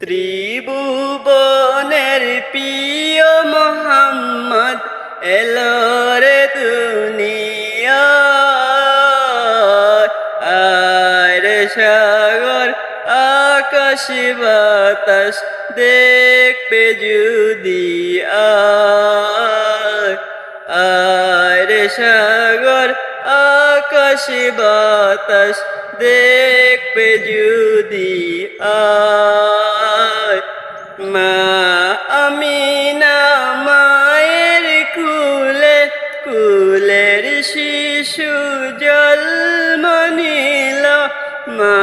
ত্রিভুবনের প্রিয় মোহাম্মদ এলো রে দুনিয়া। আর সাগর, আকাশ, বাতাস দেখবে যদি আর। সাগর, আকাশ, বাতাস দেখবে যদি আয় মা আমিনা মায়ের কুলে, কুলের শিশু জন্ম নিল। মা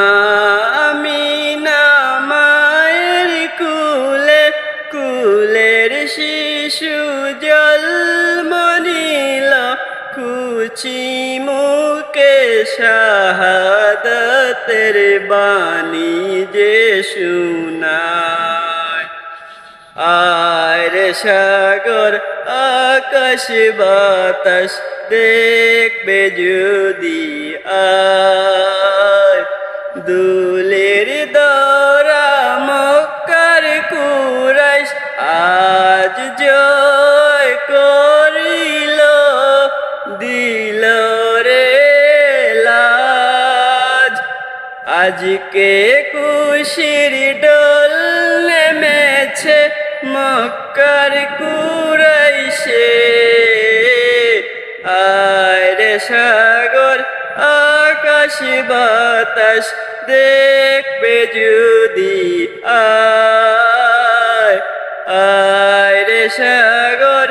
আমিনা মায়ের কুলে, কুলের শিশু জন্ম নিল। কুচি মুকে শাহাদতের বাণী যে শুনায় আর সাগর আকাশ বাতাস দেখবে যদি আয় দুলের দরা মক্কার কুরাইশ আজ জয় করিল, দিল রে লাজ। আজকে খুশির মক্কার কুরাইশে। আয় রে সাগর, আকাশ বাতাস দেখবে যদি আয়। আয় রে সাগর,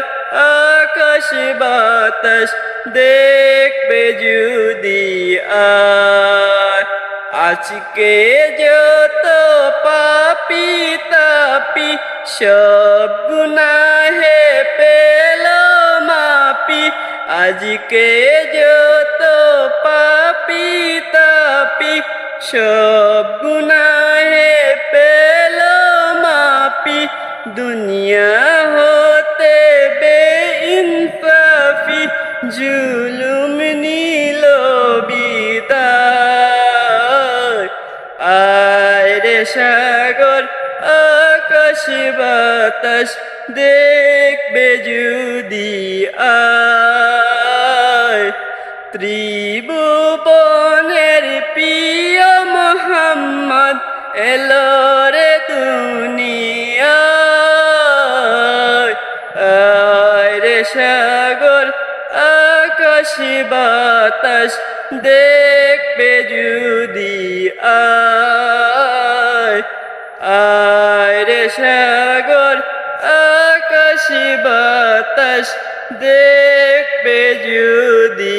আকাশ বাতাস দেখবে যদি আয়। আজকে যত সব গুনাহে পেল মাপি। আজকে যত পাপি তাপি, সব গুনাহে পেল মাপি। দুনিয়া হতে বে ইনসাফি জুলুম নীল বিদায়। আয় রে সাগর আকাশ দেখবে যদি আয়। ত্রিভুবনের প্রিয় মোহাম্মদ এলো রে দুনিয়া রে সাগর, আকাশ দেখবে যদি রে সাগর আকাশ বাতাস দেখবে যদি।